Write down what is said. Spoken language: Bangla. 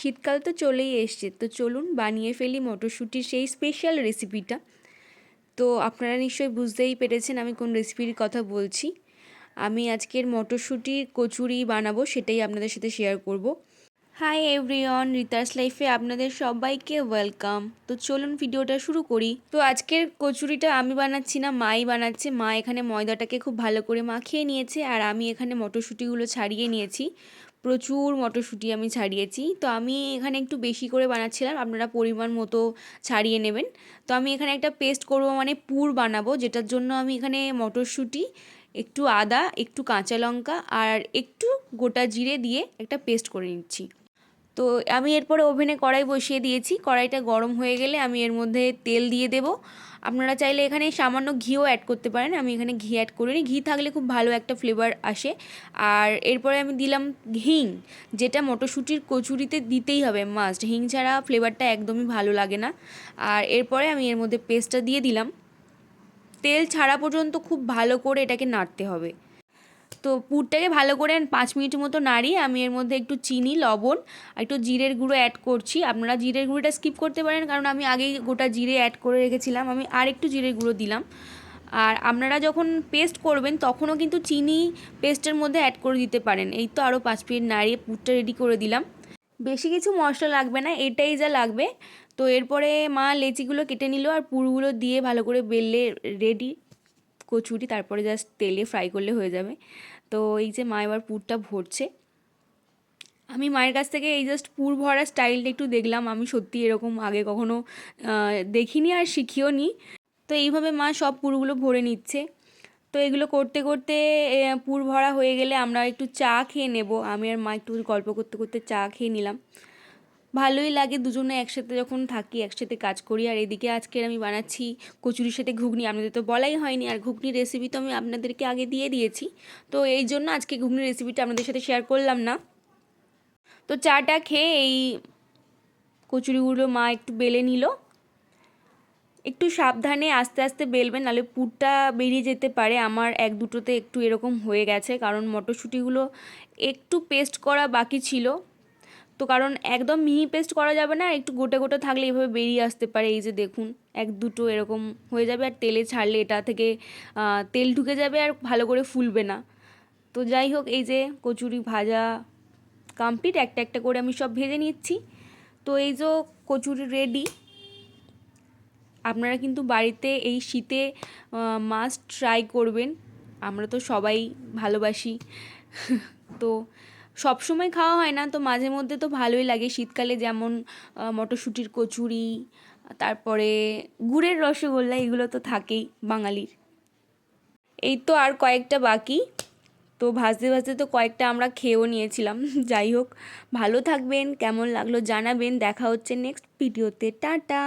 শীতকাল তো চলেই এসছে, তো চলুন বানিয়ে ফেলি মটরশুঁটির সেই স্পেশাল রেসিপিটা তো আপনারা নিশ্চয়ই বুঝতেই পেরেছেন আমি কোন রেসিপির কথা বলছি। আমি আজকের মটরশুঁটির কচুরি বানাবো, সেটাই আপনাদের সাথে শেয়ার করব। হাই এভরিওয়ান রিতার্স লাইফে আপনাদের সবাইকে ওয়েলকাম তো চলুন ভিডিওটা শুরু করি। তো আজকের কচুরিটা আমি বানাচ্ছি না, মাই বানাচ্ছে। মা এখানে ময়দাটাকে খুব ভালো করে মাখিয়ে নিয়েছে আর আমি এখানে মটরশুঁটিগুলো ছাড়িয়ে নিয়েছি। প্রচুর মটরশুঁটি আমি ছাড়িয়েছি। তো আমি এখানে একটু বেশি করে বানাচ্ছিলাম, আপনারা পরিমাণ মতো ছাড়িয়ে নেবেন। তো আমি এখানে একটা পেস্ট করব মানে পুর বানাবো, যেটার জন্য আমি এখানে মটরশুঁটি, একটু আদা, একটু কাঁচা লঙ্কা আর একটু গোটা জিরে দিয়ে একটা পেস্ট করে নিচ্ছি। তো আমি এরপরে ওভেনে কড়াই বসিয়ে দিয়েছি। কড়াইটা গরম হয়ে গেলে আমি এর মধ্যে তেল দিয়ে দেব। আপনারা চাইলে এখানে সামান্য ঘিও অ্যাড করতে পারেন। আমি এখানে ঘি অ্যাড করিনি ঘি থাকলে খুব ভালো একটা ফ্লেভার আসে। আর এরপরে আমি দিলাম হিং, যেটা মটরশুঁটির কচুরিতে দিতেই হবে মাস্ট হিং ছাড়া ফ্লেভারটা একদমই ভালো লাগে না। আর এরপরে আমি এর মধ্যে পেস্টটা দিয়ে দিলাম। তেল ছাড়া পর্যন্ত খুব ভালো করে এটাকে নাড়তে হবে। তো পুরটাকে ভালো করে পাঁচ মিনিট মতো নাড়িয়ে আমি এর মধ্যে একটু চিনি, লবণ, আর একটু জিরের গুঁড়ো অ্যাড করছি। আপনারা জিরের গুঁড়োটা স্কিপ করতে পারেন, কারণ আমি আগেই গোটা জিরে অ্যাড করে রেখেছিলাম। আমি আর একটু জিরের গুঁড়ো দিলাম। আর আপনারা যখন পেস্ট করবেন, তখনও কিন্তু চিনি পেস্টের মধ্যে অ্যাড করে দিতে পারেন। এই তো আরও পাঁচ মিনিট নাড়িয়ে পুরটা রেডি করে দিলাম। বেশি কিছু মশলা লাগবে না, এটাই যা লাগবে। তো এরপরে মা লেচিগুলো কেটে নিল, আর পুরগুলো দিয়ে ভালো করে বেললে রেডি কচুরি, তারপরে জাস্ট তেলে ফ্রাই করলে হয়ে যাবে। তো এই যে মা এবার পুরটা ভরছে। আমি মায়ের কাছ থেকে এই জাস্ট পুর ভরা স্টাইলটা একটু দেখলাম। আমি সত্যি এরকম আগে কখনো দেখিনি আর শিখিও নি তো এইভাবে মা সব পুরগুলো ভরে নিচ্ছে। তো এগুলো করতে করতে পুর ভরা হয়ে গেলে আমরা একটু চা খেয়ে নেব। আমি আর মা একটু গল্প করতে করতে চা খেয়ে নিলাম। ভালোই লাগে দুজনে একসাথে যখন থাকি, একসাথে কাজ করি। আর এদিকে আজকের আমি বানাচ্ছি কচুরির সাথে ঘুগনি। আপনাদের তো বলাই হয়নি। আর ঘুগনির রেসিপি তো আমি আপনাদেরকে আগে দিয়ে দিয়েছি। তো এই জন্য আজকে ঘুগনির রেসিপিটা আপনাদের সাথে শেয়ার করলাম না। তো চাটা খেয়ে এই কচুরিগুলো মা একটু বেলে নিল। একটু সাবধানে আস্তে আস্তে বেলবেন, নাহলে পুরটা বেরিয়ে যেতে পারে। আমার এক দুটোতে একটু এরকম হয়ে গেছে, কারণ মটরশুঁটিগুলো একটু পেস্ট করা বাকি ছিল। তো কারণ একদম মিহি পেস্ট করা যাবে না, একটু গোটা গোটা থাকলে এইভাবে বেরিয়ে আসতে পারে, এই যে দেখুন, এক দুটো এরকম হয়ে যাবে আর তেলে ছাড়লে এটা থেকে তেল ঢুকে যাবে আর ভালো করে ফুলবে না। তো যাই হোক, এই যে কচুরি ভাজা কমপ্লিট একটা একটা করে আমি সব ভেজে নিচ্ছি। তো এই যে কচুরি রেডি আপনারা কিন্তু বাড়িতে এই শীতে মাস্ট ট্রাই করবেন, আমরা তো সবাই ভালোবাসি। তো সব সময় খাওয়া হয় না, তো মাঝে মধ্যে তো ভালোই লাগে। শীতকালে যেমন মটরশুঁটির কচুরি, তারপরে গুড়ের রসগোল্লা, এগুলো তো থাকেই বাঙালির। এই তো আর কয়েকটা বাকি। তো ভাজতে ভাজতে তো কয়েকটা আমরা খেয়েও নিয়েছিলাম। যাই হোক, ভালো থাকবেন, কেমন লাগল জানাবেন। দেখা হচ্ছে নেক্সট ভিডিওতে টাটা!